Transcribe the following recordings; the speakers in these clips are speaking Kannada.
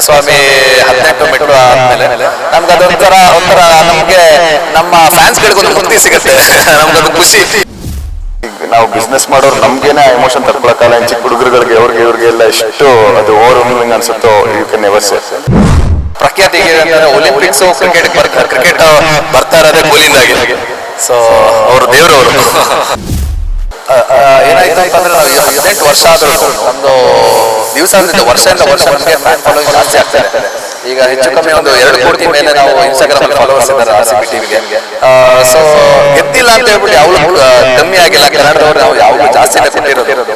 ಸ್ವಾಮಿ ಹದಿನೆಂಟು ಮೆಟ್ಲು ಆದ್ಮೇಲೆ ನಮ್ಗೆ ಅದೊಂಥರ ಒಂಥರ ನಮ್ಗೆ ನಮ್ಮ ಫ್ಯಾನ್ಸ್ಗಳಿಗೊಂದು ಮುಕ್ತಿ ಸಿಗುತ್ತೆ. ನಮ್ಗದು ಖುಷಿ. ನಾವು ಬಿಸ್ನೆಸ್ ಮಾಡೋರು ನಮ್ಗೇನೆ ಎಮೋಷನ್ ತಡ್ಕೊಳಕ್ಕಲ್ಲ ಇನ್ ಚಿಕ್ಕ ಹುಡುಗರುಗಳಿಗೆ ಅವ್ರಿಗೆ ಇವ್ರಿಗೆ ಎಲ್ಲ ಎಷ್ಟು ಅದು ಓವರ್ ಅನ್ಸುತ್ತೋ ಯು ಕೆನ್ ನೆವರ್ ಸೇ ಪ್ರಖ್ಯಾತಿಗೆ ಒಲಿಂಪಿಕ್ಸ್ ಕ್ರಿಕೆಟ್ ಕ್ರಿಕೆಟ್ ಬರ್ತಾ ಇರೋದೇ ಕೊಹ್ಲಿಂದಾಗಿ ಸೊ ಅವರು ದೇವರವರು ಏನಾಯ್ತು ಅಂದ್ರೆ ನಾವು ಹದಿನೆಂಟು ವರ್ಷ ಆದ್ರೂ ನಮ್ದು ದಿವಸ ಅಂದ್ರೆ ವರ್ಷದಿಂದ ವರ್ಷ ನಮಗೆ ಫ್ಯಾನ್ ಫಾಲೋಯಿಂಗ್ ಜಾಸ್ತಿ ಆಗ್ತಾರೆ ಈಗ ಹೆಚ್ಚು ಕಮ್ಮಿ ಒಂದು ಎರಡು ಕೋಟಿ ಮೇಲೆ ನಾವು ಇನ್ಸ್ಟಾಗ್ರಾಮ್ ಅಲ್ಲಿ ಫಾಲೋವರ್ಸ್ ಇದ್ದಾರೆ ಆರ್ ಸಿ ಬಿ ಟಿವಿಗೆ ಸೊ ಗೆದ್ದಿಲ್ಲ ಅಂತ ಹೇಳ್ಬಿಟ್ಟು ಯಾವಾಗಲೂ ಕಮ್ಮಿ ಆಗಿಲ್ಲ. ಕನ್ನಡದವ್ರು ನಾವು ಯಾವಾಗಲೂ ಜಾಸ್ತಿ ಕೊಟ್ಟಿರೋದು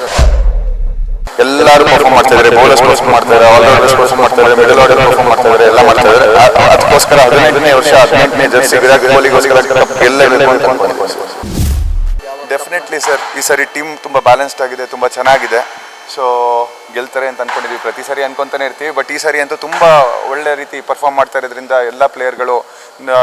ಎಲ್ಲರೂ ಪರ್ಫಾರ್ಮ್ ಮಾಡ್ತಾ ಇದ್ದಾರೆ ಬೌಲರ್ಸ್ ಪರ್ಫಾರ್ಮ್ ಮಾಡ್ತಾ ಇದ್ದಾರೆ ಆಲ್ರೌಂಡರ್ಸ್ ಪರ್ಫಾರ್ಮ್ ಮಾಡ್ತಾ ಇದ್ದಾರೆ ಮಿಡಲ್ ಆರ್ಡರ್ ಪರ್ಫಾರ್ಮ್ ಮಾಡ್ತಾ ಇದ್ದಾರೆ ಎಲ್ಲ ಮಾಡ್ತಾ ಇದ್ದಾರೆ ಅದಕ್ಕೋಸ್ಕರ ಹದಿನೆಂಟನೇ ವರ್ಷ, ಹದಿನೆಂಟನೇ ಜರ್ಸಿ ವಿರಾಟ್ ಕೊಹ್ಲಿಗೋಸ್ಕರ ಅನ್ಕೊಂಡಿದ್ದೀನಿ. ಡೆಫಿನೆಟ್ಲಿ ಸರ್ ಈ ಸರಿ ಟೀಮ್ ತುಂಬ ಬ್ಯಾಲೆನ್ಸ್ಡ್ ಆಗಿದೆ, ತುಂಬ ಚೆನ್ನಾಗಿದೆ. ಸೊ ಗೆಲ್ತಾರೆ ಅಂತ ಅನ್ಕೊಂಡಿದ್ವಿ. ಪ್ರತಿ ಸಾರಿ ಅನ್ಕೊಂತಾನೆ ಇರ್ತೀವಿ. ಬಟ್ ಈ ಸಾರಿ ಅಂತೂ ತುಂಬ ಒಳ್ಳೆ ರೀತಿ ಪರ್ಫಾರ್ಮ್ ಮಾಡ್ತಾ ಇರೋದ್ರಿಂದ ಎಲ್ಲ ಪ್ಲೇಯರ್ಗಳು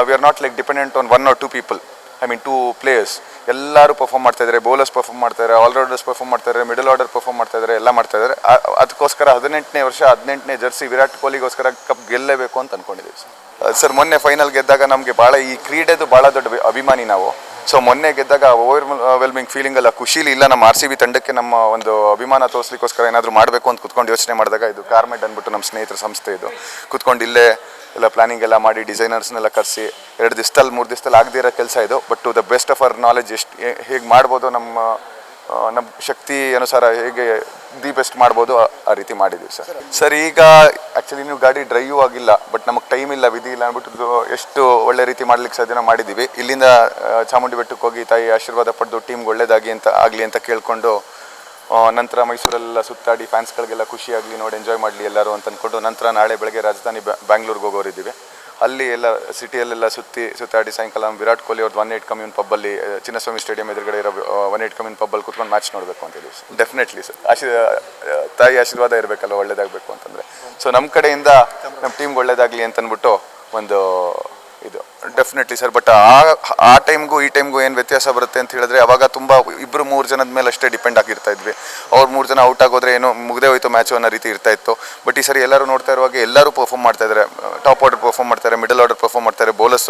we are not like dependent on one or two people I mean two players ಎಲ್ಲರೂ ಪರ್ಫಾರ್ಮ್ ಮಾಡ್ತಾ ಇದ್ದಾರೆ ಬೌಲರ್ಸ್ ಪರ್ಫಾರ್ಮ್ ಮಾಡ್ತಾ ಇದ್ದಾರೆ ಆಲ್ರೌಂಡರ್ಸ್ ಪರ್ಫಾರ್ಮ್ ಮಾಡ್ತಾ ಇದ್ದಾರೆ ಮಿಡಲ್ ಆರ್ಡರ್ ಪರ್ಫಾರ್ಮ್ ಮಾಡ್ತಾ ಇದ್ದಾರೆ ಎಲ್ಲ ಮಾಡ್ತಾ ಇದ್ದಾರೆ ಅದಕ್ಕೋಸ್ಕರ ಹದಿನೆಂಟನೇ ವರ್ಷ, ಹದಿನೆಂಟನೇ ಜರ್ಸಿ ವಿರಾಟ್ ಕೊಹ್ಲಿಗೋಸ್ಕರ ಕಪ್ ಗೆಲ್ಲಬೇಕು ಅಂತ ಅನ್ಕೊಂಡಿದ್ದೀವಿ ಸರ್ ಸರ್, ಮೊನ್ನೆ ಫೈನಲ್ ಗೆದ್ದಾಗ ನಮಗೆ ಭಾಳ ಈ ಕ್ರೀಡೆದು ಭಾಳ ದೊಡ್ಡ ಅಭಿಮಾನಿ ನಾವು. ಸೊ ಮೊನ್ನೆ ಗೆದ್ದಾಗ ಓವರ್ ವೆಲ್ಮಿಂಗ್ ಫೀಲಿಂಗ್ ಅಲ್ಲ, ಖುಷಿಲಿ ಇಲ್ಲ, ನಮ್ಮ ಆರ್ ಸಿ ಬಿ ತಂಡಕ್ಕೆ ನಮ್ಮ ಒಂದು ಅಭಿಮಾನ ತೋರಿಸ್ಲಿಕ್ಕೋಸ್ಕರ ಏನಾದರೂ ಮಾಡಬೇಕು ಅಂತ ಕುತ್ಕೊಂಡು ಯೋಚನೆ ಮಾಡಿದಾಗ ಇದು ಕಾರ್ಮೆಡ್ ಅಂದ್ಬಿಟ್ಟು ನಮ್ಮ ಸ್ನೇಹಿತರ ಸಂಸ್ಥೆ ಇದು. ಕುತ್ಕೊಂಡು ಇಲ್ಲೇ ಎಲ್ಲ ಪ್ಲಾನಿಂಗ್ ಎಲ್ಲ ಮಾಡಿ ಡಿಸೈನರ್ಸ್ನೆಲ್ಲ ಕರೆಸಿ, ಎರಡು ದಿವಸದಲ್ಲಿ ಮೂರು ದಿವಸದಲ್ಲಿ ಆಗದೇ ಇರೋ ಕೆಲಸ ಇದು. But to the best of our knowledge ಎಷ್ಟು ಹೇಗೆ ಮಾಡ್ಬೋದು ನಮ್ಮ ನಮ್ಮ ಶಕ್ತಿ ಅನುಸಾರ ಹೇಗೆ ದಿ ಬೆಸ್ಟ್ ಮಾಡ್ಬೋದು ಆ- ರೀತಿ ಮಾಡಿದ್ದೀವಿ ಸರ್. ಸರ್, ಈಗ ಆ್ಯಕ್ಚುಲಿ ನೀವು ಗಾಡಿ ಡ್ರೈವ್ ಆಗಿಲ್ಲ ಬಟ್ ನಮಗೆ ಟೈಮ್ ಇಲ್ಲ, ವಿಧಿ ಇಲ್ಲ ಅಂದ್ಬಿಟ್ಟು ಎಷ್ಟು ಒಳ್ಳೆ ರೀತಿ ಮಾಡ್ಲಿಕ್ಕೆ ಸಾಧ್ಯನ ಮಾಡಿದ್ದೀವಿ. ಇಲ್ಲಿಂದ ಚಾಮುಂಡಿ ಬೆಟ್ಟಕ್ಕೆ ಹೋಗಿ ತಾಯಿ ಆಶೀರ್ವಾದ ಪಡೆದು ಟೀಮ್ಗೆ ಒಳ್ಳೇದಾಗಿ ಅಂತ ಆಗಲಿ ಅಂತ ಕೇಳಿಕೊಂಡು ನಂತರ ಮೈಸೂರೆಲ್ಲ ಸುತ್ತಾಡಿ ಫ್ಯಾನ್ಸ್ಗಳಿಗೆಲ್ಲ ಖುಷಿಯಾಗಲಿ ನೋಡಿ ಎಂಜಾಯ್ ಮಾಡಲಿ ಎಲ್ಲರೂ ಅಂತ ಅಂದ್ಕೊಂಡು ನಂತರ ನಾಳೆ ಬೆಳಗ್ಗೆ ರಾಜಧಾನಿ ಬ್ಯಾ- ಬ್ಯಾಂಗ್ಳೂರ್ಗೆ ಹೋಗೋರಿದ್ದೀವಿ. ಅಲ್ಲಿ ಎಲ್ಲ ಸಿಟಿಯಲ್ಲೆಲ್ಲ ಸುತ್ತಿ, ಸುತ್ತಾಡಿ ಸಾಯಂಕಾಲ ವಿರಾಟ್ ಕೊಹ್ಲಿ ಅವ್ರದ್ದು ಒನ್ ಏಟ್ ಕಮ್ಯೂನ್ ಪಬ್ಬಲ್ಲಿ ಚಿನ್ನಸ್ವಾಮಿ ಸ್ಟೇಡಿಯಂ ಎದುರುಗಡೆ ಇರೋ ಒನ್ ಏಟ್ ಕಮ್ಯೂನ್ ಪಬ್ಬಲ್ಲಿ ಕುತ್ಕೊಂಡು ಮ್ಯಾಚ್ ನೋಡಬೇಕು ಅಂತಿದ್ದೀವಿ ಸರ್. Definitely sir. ಆಶೀ ತಾಯಿ ಆಶೀರ್ವಾದ ಇರಬೇಕಲ್ಲ ಒಳ್ಳೇದಾಗಬೇಕು ಅಂತಂದರೆ. ಸೊ ನಮ್ಮ ಕಡೆಯಿಂದ ನಮ್ಮ ಟೀಮ್ಗೆ ಒಳ್ಳೇದಾಗಲಿ ಅಂತಂದ್ಬಿಟ್ಟು ಒಂದು ಇದು ಡೆಫಿನೆಟ್ಲಿ ಸರ್. ಬಟ್ ಆ ಆ ಟೈಮ್ಗೂ ಈ ಟೈಮ್ಗೂ ಏನು ವ್ಯತ್ಯಾಸ ಬರುತ್ತೆ ಅಂತ ಹೇಳಿದ್ರೆ, ಅವಾಗ ತುಂಬ ಇಬ್ಬರು ಮೂರು ಜನದ ಮೇಲೆ ಅಷ್ಟೇ ಡಿಪೆಂಡ್ ಆಗಿರ್ತಾ ಇದ್ವಿ. ಅವ್ರು ಮೂರು ಜನ ಔಟ್ ಆಗೋದ್ರೆ ಏನೋ ಮುಗ್ದೆ ಹೋಯ್ತು ಮ್ಯಾಚು ಅನ್ನೋ ರೀತಿ ಇರ್ತಾ ಇತ್ತು. ಬಟ್ ಈ ಸರಿ ಎಲ್ಲರೂ ನೋಡ್ತಾ ಇರುವಾಗ ಎಲ್ಲರೂ ಪರ್ಫಾರ್ಮ್ ಮಾಡ್ತಾ ಇದ್ದಾರೆ ಟಾಪ್ ಆರ್ಡರ್ ಪರ್ಫಾರ್ಮ್ ಮಾಡ್ತಾರೆ ಮಿಡಲ್ ಆರ್ಡರ್ ಪರ್ಫಾರ್ಮ್ ಮಾಡ್ತಾರೆ ಬೌಲರ್ಸ್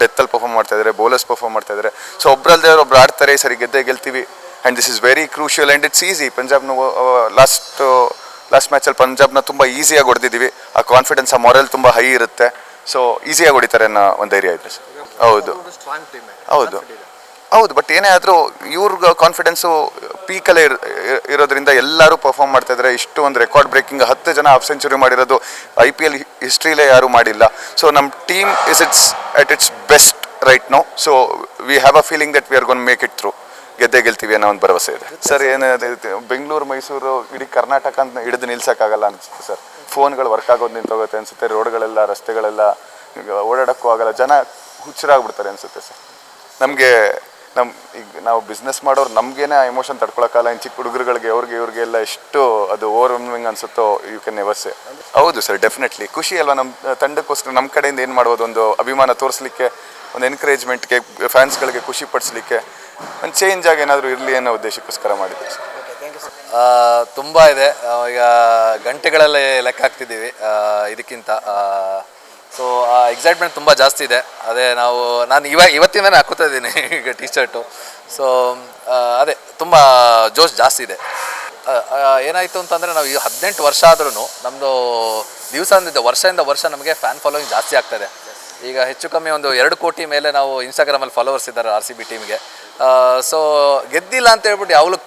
ಡೆತ್ತಲ್ಲಿ ಪರ್ಫಾರ್ಮ್ ಮಾಡ್ತಾ ಇದ್ದಾರೆ ಬೌಲರ್ಸ್ ಪರ್ಫಾರ್ಮ್ ಮಾಡ್ತಾ ಇದ್ದಾರೆ ಸೊ ಒಬ್ಬರಲ್ಲದೆ ಒಬ್ರು ಆಡ್ತಾರೆ ಈ ಸರಿ ಗೆದ್ದೇ ಗೆಲ್ತೀವಿ. And this is very crucial and it's easy ಪಂಜಾಬ್ನ ಲಾಸ್ಟ್ ಲಾಸ್ಟ್ ಮ್ಯಾಚಲ್ಲಿ ಪಂಜಾಬ್ನ ತುಂಬ ಈಸಿಯಾಗಿ ಹೊಡೆದಿದ್ದೀವಿ. ಆ ಕಾನ್ಫಿಡೆನ್ಸ್ ಆ ಮೊರಲ್ ತುಂಬ ಹೈ ಇರುತ್ತೆ. ಸೊ ಈಸಿಯಾಗಿ ಹೊಡಿತಾರೆ ಅನ್ನೋ ಒಂದು ಏರಿಯಾ ಇದೆ ಸರ್. ಹೌದು. ಹೌದು. ಹೌದು ಬಟ್ ಏನೇ ಆದರೂ ಇವ್ರ ಕಾನ್ಫಿಡೆನ್ಸು ಪೀಕಲ್ಲೇ ಇರ್ ಇರ್- ಇರೋದ್ರಿಂದ ಎಲ್ಲರೂ ಪರ್ಫಾರ್ಮ್ ಮಾಡ್ತಾ ಇದ್ದಾರೆ ಇಷ್ಟು ಒಂದು ರೆಕಾರ್ಡ್ ಬ್ರೇಕಿಂಗ್ ಹತ್ತು ಜನ ಹಾಫ್ ಸೆಂಚುರಿ ಮಾಡಿರೋದು ಐ ಪಿ ಎಲ್ ಹಿಸ್ಟ್ರಿಲೇ ಯಾರೂ ಮಾಡಿಲ್ಲ. ಸೊ ನಮ್ಮ team is it's at its best right no so we have a feeling that we are gonna make it through ಗೆದ್ದೇ ಗೆಲ್ತೀವಿ ಅನ್ನೋ ಒಂದು ಭರವಸೆ ಇದೆ. ಸರ್ ಏನು ಬೆಂಗಳೂರು ಮೈಸೂರು ಇಡೀ ಕರ್ನಾಟಕ ಅಂತ ಹಿಡಿದು ನಿಲ್ಸೋಕ್ಕಾಗಲ್ಲ ಅನಿಸುತ್ತೆ ಸರ್ ಫೋನ್ಗಳು ವರ್ಕ್ ಆಗೋದು ನಿಂತೋಗುತ್ತೆ ಅನಿಸುತ್ತೆ. ರೋಡ್ಗಳೆಲ್ಲ ರಸ್ತೆಗಳೆಲ್ಲ ಈಗ ಓಡಾಡೋಕ್ಕೂ ಆಗಲ್ಲ. ಜನ ಹುಚ್ಚರಾಗ್ಬಿಡ್ತಾರೆ ಅನಿಸುತ್ತೆ ಸರ್ ನಮಗೆ ನಮ್ಮ ಈಗ ನಾವು ಬಿಸ್ನೆಸ್ ಮಾಡೋರು ನಮಗೇನೆ ಆ ಎಮೋಷನ್ ತಡ್ಕೊಳಕ್ಕಲ್ಲ ಇನ್ನು ಚಿಕ್ಕ ಹುಡುಗರುಗಳಿಗೆ ಅವ್ರಿಗೆ ಇವ್ರಿಗೆ ಎಲ್ಲ ಎಷ್ಟು ಅದು ಓವರ್ ಅನ್ಸುತ್ತೋ ಯು ಕೆನ್ ನೆವರ್ಸೆ ಹೌದು ಸರ್ ಡೆಫಿನೆಟ್ಲಿ ಖುಷಿ ಅಲ್ವಾ ನಮ್ಮ ತಂಡಕ್ಕೋಸ್ಕರ ನಮ್ಮ ಕಡೆಯಿಂದ ಏನು ಮಾಡ್ಬೋದು? ಒಂದು ಅಭಿಮಾನ ತೋರಿಸ್ಲಿಕ್ಕೆ ಒಂದು ಎನ್ಕರೇಜ್ಮೆಂಟ್ಗೆ ಫ್ಯಾನ್ಸ್ಗಳಿಗೆ ಖುಷಿ ಪಡಿಸ್ಲಿಕ್ಕೆ ಒಂದು ಚೇಂಜ್ ಆಗಿ ಏನಾದರೂ ಇರಲಿ ಅನ್ನೋ ಉದ್ದೇಶಕ್ಕೋಸ್ಕರ ಮಾಡಿದ್ವಿ ಸರ್ ತುಂಬ ಇದೆ. ಈಗ ಗಂಟೆಗಳಲ್ಲೇ ಲೆಕ್ಕ ಹಾಕ್ತಿದ್ದೀವಿ. ಇದಕ್ಕಿಂತ ಸೊ ಆ ಎಕ್ಸೈಟ್ಮೆಂಟ್ ತುಂಬ ಜಾಸ್ತಿ ಇದೆ. ಅದೇ ನಾವು, ನಾನು ಇವಾಗ ಇವತ್ತಿಂದನೇ ಹಾಕೋತಾ ಇದ್ದೀನಿ ಈಗ ಟಿ ಶರ್ಟು ಸೊ ಅದೇ ತುಂಬ ಜೋಶ್ ಜಾಸ್ತಿ ಇದೆ. ಏನಾಯಿತು ಅಂತಂದರೆ ನಾವು ಈ ಹದಿನೆಂಟು ವರ್ಷ ಆದ್ರೂ ನಮ್ಮದು ದಿವಸ ವರ್ಷದಿಂದ ವರ್ಷ ನಮಗೆ ಫ್ಯಾನ್ ಫಾಲೋಯಿಂಗ್ ಜಾಸ್ತಿ ಆಗ್ತದೆ ಈಗ ಹೆಚ್ಚು ಕಮ್ಮಿ ಒಂದು ಎರಡು ಕೋಟಿ ಮೇಲೆ ನಾವು ಇನ್ಸ್ಟಾಗ್ರಾಮಲ್ಲಿ ಫಾಲೋವರ್ಸ್ ಇದ್ದಾರೆ ಆರ್ ಸಿ ಬಿ ಟೀಮ್ಗೆ ಸೊ ಗೆದ್ದಿಲ್ಲ ಅಂತ ಹೇಳ್ಬಿಟ್ಟು ಯಾವಾಗಲೂ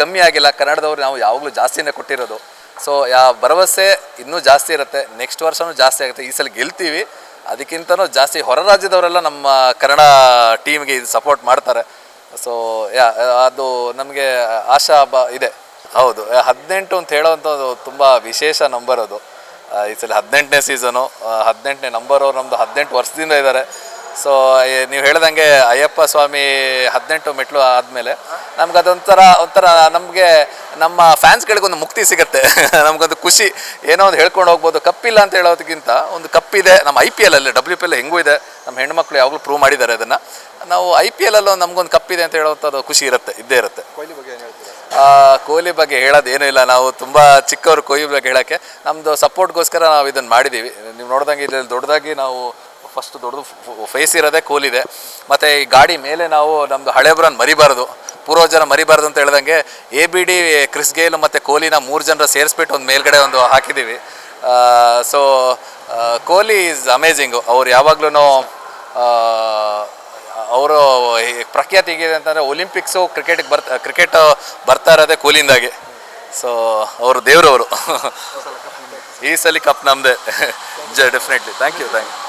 ಕಮ್ಮಿ ಆಗಿಲ್ಲ. ಕನ್ನಡದವ್ರು ನಾವು ಯಾವಾಗಲೂ ಜಾಸ್ತಿನೇ ಕೊಟ್ಟಿರೋದು. ಸೊ ಯಾ ಭರವಸೆ ಇನ್ನೂ ಜಾಸ್ತಿ ಇರುತ್ತೆ. ನೆಕ್ಸ್ಟ್ ವರ್ಷವೂ ಜಾಸ್ತಿ ಆಗುತ್ತೆ. ಈ ಸಲ ಗೆಲ್ತೀವಿ. ಅದಕ್ಕಿಂತನೂ ಜಾಸ್ತಿ ಹೊರ ರಾಜ್ಯದವರೆಲ್ಲ ನಮ್ಮ ಕನ್ನಡ ಟೀಮ್ಗೆ ಇದು ಸಪೋರ್ಟ್ ಮಾಡ್ತಾರೆ. ಸೊ ಯಾ, ಅದು ನಮಗೆ ಆಶಾ ಬ, ಇದೆ. ಹೌದು. ಹದಿನೆಂಟು ಅಂತ ಹೇಳೋವಂಥದ್ದು ತುಂಬ ವಿಶೇಷ ನಂಬರ್ ಅದು. ಈ ಸಲ ಹದಿನೆಂಟನೇ ಸೀಸನು ಹದಿನೆಂಟನೇ ನಂಬರ್ ಅವ್ರು ನಮ್ಮದು ಹದಿನೆಂಟು ವರ್ಷದಿಂದ ಇದ್ದಾರೆ ಸೊ ನೀವು ಹೇಳ್ದಂಗೆ ಅಯ್ಯಪ್ಪ ಸ್ವಾಮಿ ಹದಿನೆಂಟು ಮೆಟ್ಲು ಆದಮೇಲೆ ನಮ್ಗೆ ಅದೊಂಥರ ಒಂಥರ ನಮಗೆ ನಮ್ಮ ಫ್ಯಾನ್ಸ್ಗಳಿಗೊಂದು ಮುಕ್ತಿ ಸಿಗುತ್ತೆ. ನಮಗೊಂದು ಖುಷಿ. ಏನೋ ಒಂದು ಹೇಳ್ಕೊಂಡು ಹೋಗ್ಬೋದು. ಕಪ್ಪಿಲ್ಲ ಅಂತ ಹೇಳೋದಕ್ಕಿಂತ ಒಂದು ಕಪ್ಪಿದೆ. ನಮ್ಮ ಐ ಪಿ ಎಲ್ ಅಲ್ಲಿ ಡಬ್ಲ್ಯೂ ಪಿ ಎಲ್ ಹೆಂಗೂ ಇದೆ. ನಮ್ಮ ಹೆಣ್ಮಕ್ಳು ಯಾವಾಗಲೂ ಪ್ರೂವ್ ಮಾಡಿದ್ದಾರೆ ಅದನ್ನು. ನಾವು ಐ ಪಿ ಎಲ್ ಅಲ್ಲೊಂದು ನಮಗೊಂದು ಕಪ್ಪಿದೆ ಅಂತ ಹೇಳುವಂಥದ್ದು ಖುಷಿ ಇರುತ್ತೆ ಇದ್ದೇ ಇರುತ್ತೆ. ಕೊಹ್ಲಿ ಬಗ್ಗೆ ಹೇಳೋದು ಏನೂ ಇಲ್ಲ. ನಾವು ತುಂಬ ಚಿಕ್ಕವರು ಕೊಹ್ಲಿ ಬಗ್ಗೆ ಹೇಳೋಕ್ಕೆ. ನಮ್ಮದು ಸಪೋರ್ಟ್ಗೋಸ್ಕರ ನಾವು ಇದನ್ನು ಮಾಡಿದ್ದೀವಿ ನೀವು ನೋಡ್ದಂಗೆ ಇದರಲ್ಲಿ ದೊಡ್ಡದಾಗಿ ನಾವು ಫಸ್ಟ್ ದೊಡ್ಡದು ಫೇಸ್ ಇರೋದೇ ಕೋಲಿದೆ. ಮತ್ತು ಈ ಗಾಡಿ ಮೇಲೆ ನಾವು ನಮ್ಮದು ಹಳೆ ಬ್ರಾನ್ ಮರಿಬಾರ್ದು. ಪೂರ್ವಜನ ಮರಿಬಾರ್ದು ಅಂತ ಹೇಳ್ದಂಗೆ A B D Chris Gayle ಮತ್ತು ಕೋಲಿನ ಮೂರು ಜನರ ಸೇರಿಸ್ಬಿಟ್ಟು ಒಂದು ಮೇಲ್ಗಡೆ ಒಂದು ಹಾಕಿದ್ದೀವಿ ಸೊ ಕೋಲಿ ಈಸ್ ಅಮೇಝಿಂಗು ಅವ್ರು ಯಾವಾಗ್ಲೂ ಅವರು ಪ್ರಖ್ಯಾತಿ ಹೇಗಿದೆ ಅಂತಂದರೆ ಒಲಿಂಪಿಕ್ಸು ಕ್ರಿಕೆಟಿಗೆ ಬರ್ತಾ ಕ್ರಿಕೆಟ್ ಬರ್ತಾ ಇರೋದೇ ಕೊಹ್ಲಿಯಿಂದಾಗಿ ಸೊ ಅವರು ದೇವ್ರವರು. ಈ ಸಲ ಕಪ್ ನಮ್ಮದೇ ಜ definitely thank you thank you